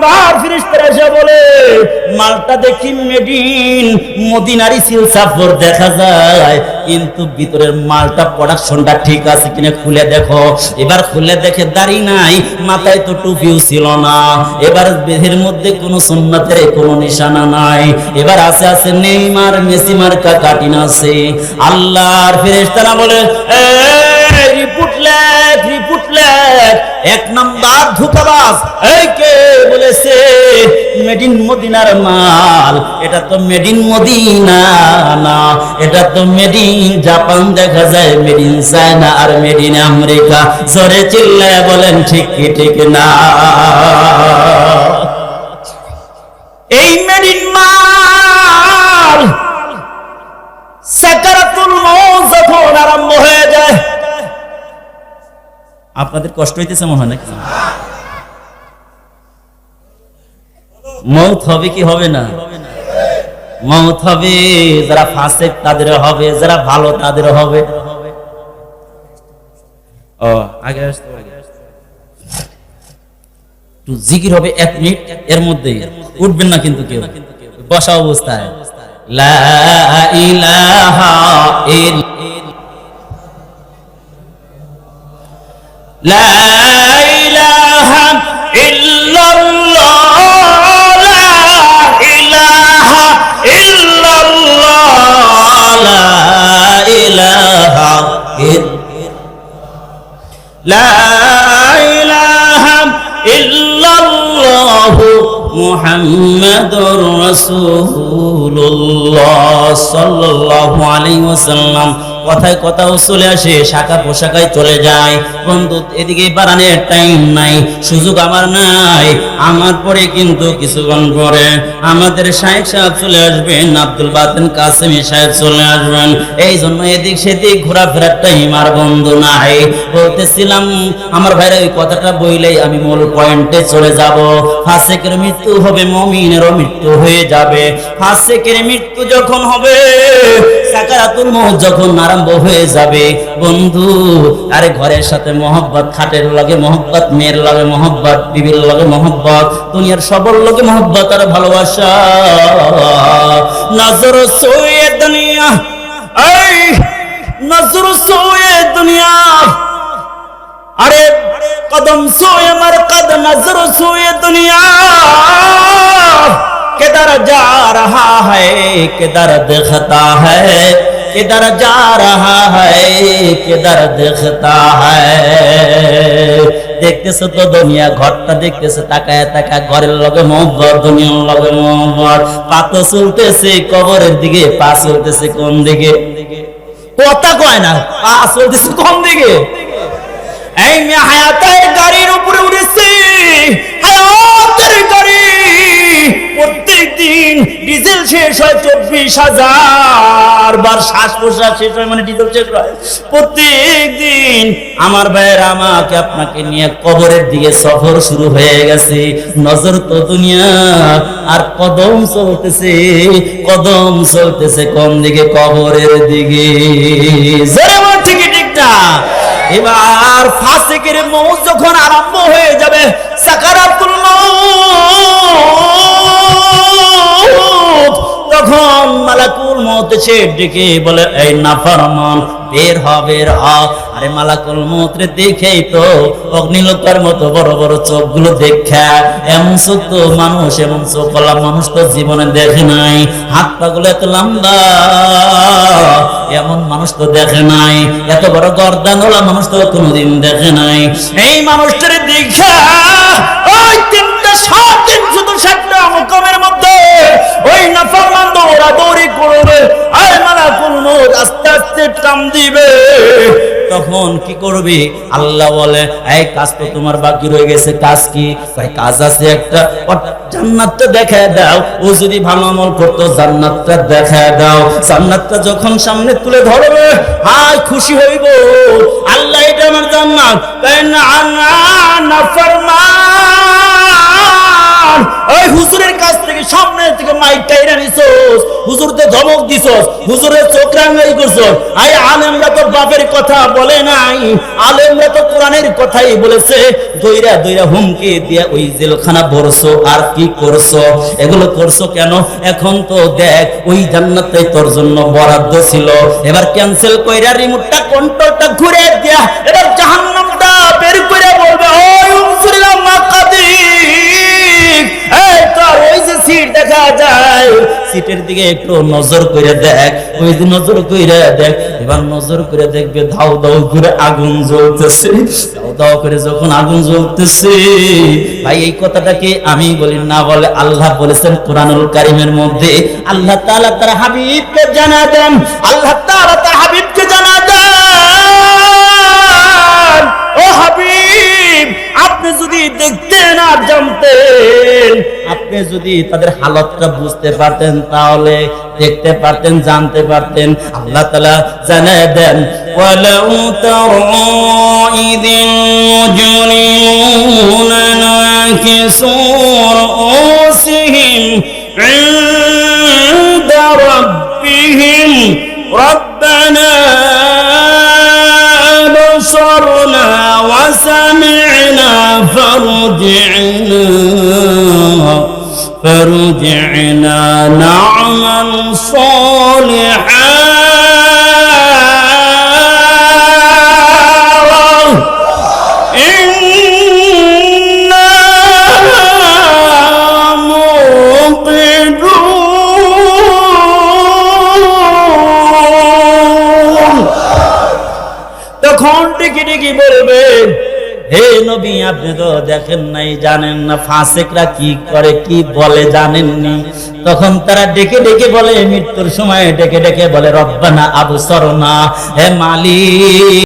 এবার ফিরিস্তারা এসে বলে, মালটা দেখি মেডিন মদিনারি সিল সাফর দেখা যায়, কিন্তু ভিতরের মালটা প্রোডাকশনটা ঠিক আছে কিনা খুলে দেখো। এবার খুলে দেখে দাড়ি নাই, মাথায় তো টুপিও ছিল না। এবার দেহের মধ্যে কোনো সুন্নাতের কোনো নিশানা নাই। এবার আছে আছে নেইমার, মেসিমার কাটিন আছে। আল্লাহর ফেরেশতারা বলে এই এক নাম্বার ধোকাবাজ এই কে বলেছে? মেড ইন মদিনার মাল। এটা তো মেড ইন মদিনা না। এটা তো মেড ইন জাপান দেখা যায়, মেডিন চায়না আর মেডিন আমেরিকা। জোরে চিল্লায় বলেন, ঠিক ঠিক না? এই মেডিন মাল আপনাদের কষ্ট হইতেছে মনে হয় নাকি? মৌত হবে কি হবে না? মৌত হবে, যারা ফাসেক তাদের হবে, যারা ভালো তাদের হবে। ও, আগে একটু জিকির হবে এক মিনিট, এর মধ্যেই। উঠবেন না কিন্তু কেউ। বসা অবস্থায়। লা ইলাহা ইল্লা لا إله إلا الله لا إله إلا الله لا إله إلا لا إله إلا الله محمد رسول الله صلى الله عليه وسلم. কথায় কথাও চলে আসে, শাখা পোশাকায় চলে যায়। বন্ধু, এদিকে বাড়ানোর টাইম নাই, সুযোগ আমার নাই, আমার পরে কিন্তু কিছুক্ষণ পরে আমাদের শাহেখ সাহেব চলে আসবেন, আব্দুল বাতেন কাসেমি সাহেব চলে আসবেন। এই জন্য এদিক সেদিক ঘোরাফেরার টাইম আর বন্ধু নাই। বলতেছিলাম, আমার ভাইরা ওই কথাটা বইলেই আমি মূল পয়েন্টে চলে যাব। ফাসেকের মৃত্যু হবে, মমিনেরও মৃত্যু হয়ে যাবে। ফাসেকের মৃত্যু যখন হবে সাকারাতুল যখন আরম্ভ হয়ে যাবে, বন্ধু, আরে ঘরের সাথে মহব্বত, খাটের মহব্বত, মেয়ের মহব্বত, বিবির মহব্বত, দুনিয়ার সবর লাগে মহব্বত আর ভালোবাসা। নজর সোয়ে দুনিয়া, এই, নজর সোয়ে দুনিয়া। আরে কদম সোয়ে মার কদ নজর সোয়ে দুনিয়া। किधर जा रहा है किधर दिखता है किधर जा रहा है किधर दिखता है দেখতেছে তো দুনিয়া ঘরটা দেখতেছে তাকায় তাকা ঘরের লগে মোহব্বত দুনিয়ার লগে মোহব্বত পা তো চলতেছে কবরের দিকে পা চলতেছে কোন দিকে কথা কয় না পা চলতেছে কোন দিকে এই মেয়ে হায়াতের গাড়ির উপরে উড়েছে ডিজেল শেষ হয় চব্বিশ হাজার বার শ্বাস প্রশ্বাস শেষ হয় মানে ডিজেল শেষ হয়। প্রত্যেক দিন আমার ভাইয়ের আমাকে আপনাকে নিয়ে কবরের দিকে সফর শুরু হয়ে গেছে। নজর তো দুনিয়া, আর কদম চলতেছে কদম চলতেছে কোন দিকে কবরের দিকে। কি ঠিক না? এবার ফাসিকের মৌত যখন আরম্ভ হয়ে যাবে, সাকারাতুল মৌত তখন মালাকুল মৌত এসে ডেকে বলে, এই নাফরমান, বের হ বের হ। আরে মালাকুল মৌত্রে দেখেই তো অগ্নিলোকার মতো বড় বড় চোখগুলো দেখা। এমন চোখ মানুষ, এমন চোখ কলা মানুষ তো জীবনে দেখে নাই। হাত পাগুলো এত লম্বা, এমন মানুষ তো দেখে নাই। এত বড় গর্দান ওলা মানুষ তো কোনোদিন দেখে নাই। এই মানুষটারে দেখা, ওই তিনটা সাত দিন শুধু সাতটা মুকমের ওই নাফরমান দৌড়া দৌড়ি করবে আয় মালাকুল মৌত আস্তে আস্তে টান দিবে। তখন কি করবে? আল্লাহ বলে, এই কাজ তো তোমার বাকি রয়ে গেছে, কাজ কি? কাজ আছে একটা দেখা দাও। ও যদি ভালো আমল করতো, জান্নাতটা দেখা দাও। জান্নাতটা যখন সামনে তুলে ধরবে, হায়, খুশি হইব। আল্লাহ, এটা আমার জান্নাত। না না হুজুরতে ধমক দিছস, হুজুরের চোখ রাঙ্গাই করছস। আই আলেমরা তো বাপের কথা বলে নাই, আলেমরা তো কোরআনের কথাই বলেছে। দইরা দইরা হুমকি দিয়া ওই জেলখানা ভরছো, আর কি করছ? এগুলো করছ কেন? এখন তো দেখ, ওই জান্নাতে তোর জন্য বরাদ্দ ছিল। এবার ক্যান্সেল কইরা রিমোটটা কন্ট্রোলটা ঘুরে দিয়া, এবার জাহান্নামটা দেখা যায়। সিটের দিকে একটু নজর করে দেখ। ওই যে নজর করে দেখ। এবার নজর করে দেখবে ধাও করে আগুন জ্বলতেছে। দাও করে যখন আগুন জ্বলতেছে, ভাই, এই কথাটাকে আমি বলি, না বলে আল্লাহ বলেছেন কোরআনুল কারিমের মধ্যে, আল্লাহ তাআলা তার হাবিবকে জানা দেন। আল্লাহ তাআলা যদি তাদের হালতটা বুঝতে পারতেন তাহলে দেখতে পারতেন জানতে পারতেন আল্লাহ তালা জানিয়ে দেন ولو ترى إذ المجرمون ناكسوا رؤوسهم عند ربهم ربنا فرجعنا نعمل صالحا. হে নবী, আপনি তো দেখেন নাই, জানেন না, ফাঁসেকরা কি করে, কি বলে জানেননি। তখন তারা ডেকে ডেকে বলে, মৃত্যুর সময় ডেকে ডেকে বলে, রব্বানা আবু সরনা হে মালিক।